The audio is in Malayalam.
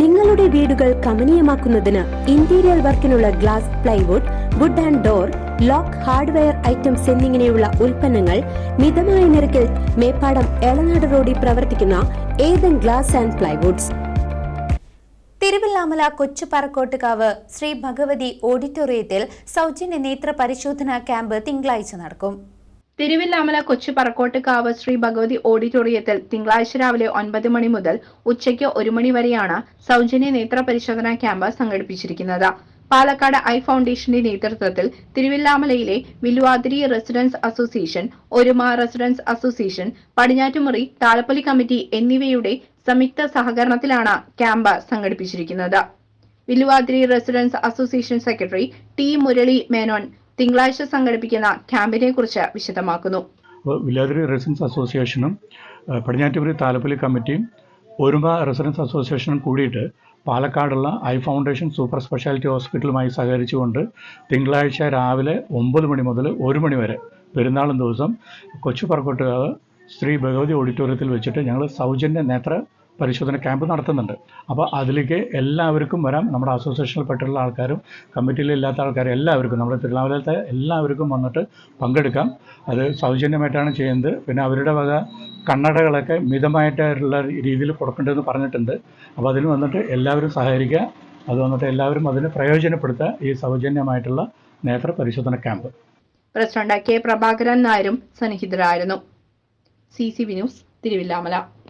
നിങ്ങളുടെ വീടുകൾ കമനീയമാക്കുന്നതിന് interior വർക്കിനുള്ള glass plywood wood and door lock hardware items എന്നിങ്ങനെയുള്ള ഉൽപ്പന്നങ്ങൾ മിതമായ നിരക്കിൽ മേപ്പാടം എളനാട് റോഡിൽ പ്രവർത്തിക്കുന്ന Ethan glass and plywoods Thiruvilwamala Kochu Parakkottukavu Shri Bhagavathi ഓഡിറ്റോറിയത്തിൽ സൗജന്യ നേത്ര പരിശോധനാ ക്യാമ്പ് തിങ്കളാഴ്ച നടക്കും. തിരുവില്ലാമല കൊച്ചു പറക്കോട്ടുകാവ് ശ്രീ ഭഗവതി ഓഡിറ്റോറിയത്തിൽ തിങ്കളാഴ്ച രാവിലെ ഒൻപത് മണി മുതൽ ഉച്ചയ്ക്ക് ഒരു മണി വരെയാണ് സൗജന്യ നേത്ര പരിശോധനാ ക്യാമ്പ് സംഘടിപ്പിച്ചിരിക്കുന്നത്. പാലക്കാട് ഐ ഫൗണ്ടേഷന്റെ നേതൃത്വത്തിൽ തിരുവില്ലാമലയിലെ Villuvathiri residents association Oruma residents association Padinjattumuri Thalappoli committee എന്നിവയുടെ സംയുക്ത സഹകരണത്തിലാണ് ക്യാമ്പ് സംഘടിപ്പിച്ചിരിക്കുന്നത്. Villuvathiri residents association secretary T Murali Menon തിങ്കളാഴ്ച സംഘടിപ്പിക്കുന്ന ക്യാമ്പിനെ കുറിച്ച് വിശദമാക്കുന്നു. വില്ലാതിരി റെസിഡൻസ് അസോസിയേഷനും പടിഞ്ഞാറ്റുപുരി താലപ്പൊലി കമ്മിറ്റിയും ഒരുമ റെസിഡൻസ് അസോസിയേഷനും കൂടിയിട്ട് പാലക്കാടുള്ള ഐ ഫൗണ്ടേഷൻ സൂപ്പർ സ്പെഷ്യാലിറ്റി ഹോസ്പിറ്റലുമായി സഹകരിച്ചുകൊണ്ട് തിങ്കളാഴ്ച രാവിലെ ഒമ്പത് മണി മുതൽ ഒരു മണി വരെ പെരുന്നാളും ദിവസം കൊച്ചു പറക്കോട്ടുകാവ് ശ്രീ ഭഗവതി ഓഡിറ്റോറിയത്തിൽ വെച്ചിട്ട് ഞങ്ങൾ സൗജന്യ നേത്ര പരിശോധന ക്യാമ്പ് നടത്തുന്നുണ്ട്. അപ്പോൾ അതിലേക്ക് എല്ലാവർക്കും വരാം. നമ്മുടെ അസോസിയേഷനിൽ പെട്ടുള്ള ആൾക്കാരും കമ്മിറ്റിയിൽ ഇല്ലാത്ത ആൾക്കാരും എല്ലാവർക്കും നമ്മുടെ തിരുവനന്തപുരത്തെ എല്ലാവർക്കും വന്നിട്ട് പങ്കെടുക്കാം. അത് സൗജന്യമായിട്ടാണ് ചെയ്യുന്നത്. പിന്നെ അവരുടെ വക കണ്ണടകളൊക്കെ മിതമായിട്ടുള്ള രീതിയിൽ കൊടുക്കേണ്ടതെന്ന് പറഞ്ഞിട്ടുണ്ട്. അപ്പോൾ അതിന് വന്നിട്ട് എല്ലാവരും സഹകരിക്കുക. അത് വന്നിട്ട് എല്ലാവരും അതിന് പ്രയോജനപ്പെടുത്തുക. ഈ സൗജന്യമായിട്ടുള്ള നേത്ര പരിശോധന ക്യാമ്പ്. പ്രസിഡന്റ് കെ പ്രഭാകരൻ നായരും സന്നിഹിതരായിരുന്നു. C C V news Thiruvilwamala.